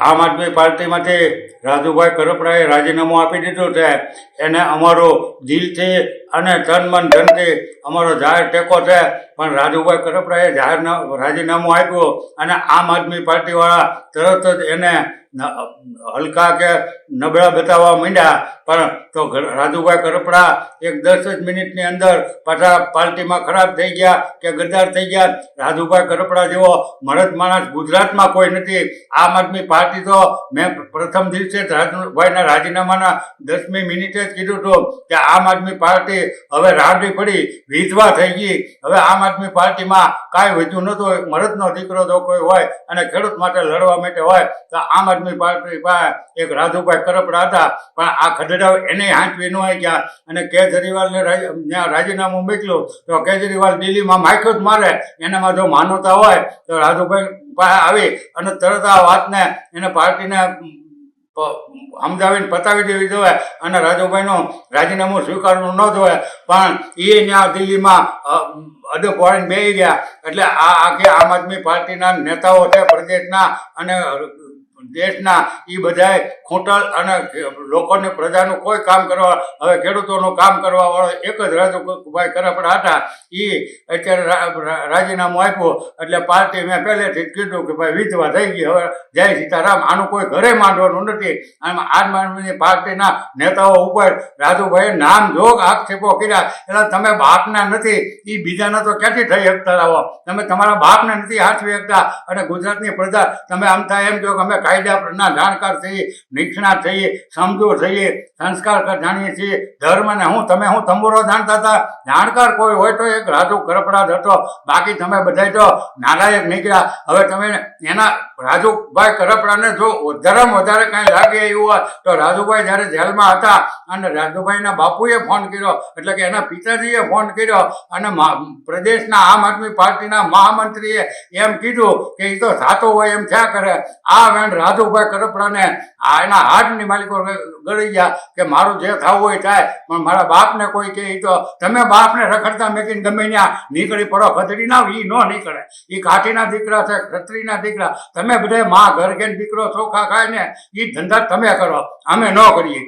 આમ આદમી પાર્ટીમાંથી રાજુભાઈ કરપડાએ રાજીનામું આપી દીધું છે. એને અમારો દિલથી અને તન મન ધનથી અમારો જાહેર ટેકો છે. પણ રાજુભાઈ કરપડાએ જાહેર રાજીનામું આપ્યું અને આમ આદમી પાર્ટીવાળા તરત જ એને હલકા કે નબળા બતાવવા માંડ્યા. પણ તો રાજુભાઈ કરપડા એક દસ જ મિનિટની અંદર પાછા પાર્ટીમાં ખરાબ થઈ ગયા કે ગદ્દાર થઈ ગયા. રાજુભાઈ કરપડા જેવો મરદ માણસ ગુજરાતમાં કોઈ નથી. આમ આદમી પાર્ટી તો મેં પ્રથમ દિવસે રાજભાઈના રાજીનામાના દસમી મિનિટે જ કીધું હતું કે આમ આદમી પાર્ટી હવે રાડી પડી, વિધવા થઈ ગઈ. હવે આમ આદમી પાર્ટીમાં કાંઈ વધ્યું નહોતું મરદનો દીકરો જો કોઈ હોય અને ખેડૂત માટે લડવા માટે હોય, તો આમ આદમી પાર્ટી પાસે એક રાજુભાઈ કરપડા હતા. પણ આ ખદડા એને હાંચવી ન આવી ગયા અને કેજરીવાલને રાજીનામું મોકલ્યું, તો કેજરીવાલ દિલ્હીમાં માખ્યો જ મારે. એનામાં જો માનવતા હોય, તો રાજુભાઈ પાસે આવી અને તરત આ વાતને એને પાર્ટીને સમજાવીને પતાવી દેવી જોઈએ અને રાજુભાઈનું રાજીનામું સ્વીકારવું ન જોઈએ. પણ એ ત્યાં દિલ્હીમાં અ, અડપ વાળીને બેસી ગયા. એટલે આ આખી આમ આદમી પાર્ટીના નેતાઓ છે પ્રદેશના અને દેશના એ બધાય ખૂંટલ અને લોકોને પ્રજાનું કોઈ કામ કરવા, હવે ખેડૂતોનું કામ કરવા વાળો એક જ રાજુભાઈ કરપડા હતા. એ અત્યારે રાજીનામું આપ્યું, એટલે પાર્ટી મેં પહેલેથી જ કીધું કે ભાઈ વિધવા થઈ ગઈ, હવે જય સીતારામ, આનું કોઈ ઘરે માંડવાનું નથી. આમ આમ આદમી પાર્ટીના નેતાઓ ઉપર રાજુભાઈએ નામ જોગ આક્ષેપો કર્યા. એટલે તમે બાપના નથી એ બીજાના તો ક્યાંથી થઈ શકતા આવો તમે તમારા બાપને નથી હાથવી શકતા અને ગુજરાતની પ્રજા, તમે આમ થાય એમ કહો કે અમે કાયદાના જાણકાર થઈએ નિષ્ણાત થઈએ, સમજો થઈએ, સંસ્કાર જાણીએ છીએ, ધર્મને હું, તમે હું, તંબુરો જાણતા હતા. જાણકાર કોઈ હોય તો એક રાજુ કરપડા હતો બાકી તમે બધા તો નાલાયક નીકળ્યા. હવે તમે એના રાજુભાઈ કરપડાને જો ધર્મ વધારે કાંઈ લાગે એવું હોય, તો રાજુભાઈ જ્યારે જેલમાં હતા અને રાજુભાઈના બાપુએ ફોન કર્યો, એટલે કે એના પિતાજીએ ફોન કર્યો અને પ્રદેશના આમ આદમી પાર્ટીના મહામંત્રીએ એમ કીધું કે એ તો થતો હોય એમ થયા કરે. આ વેણ રાજુભાઈ કરપડાને એના હાથની માલિકો ગળી ગયા કે મારું જે થવું હોય થાય, પણ મારા બાપને કોઈ કે તો તમે બાપને રખડતા મેકીને ગમે ત્યાં નીકળી પડો, ખતરી ના એ ન નીકળે. એ કાઠીના દીકરા છે, ખત્રીના દીકરા. તમે બધા માં ઘર ઘેર દીકરો ચોખા ખાય ને એ ધંધા તમે કરો. અમે ન કરીએ.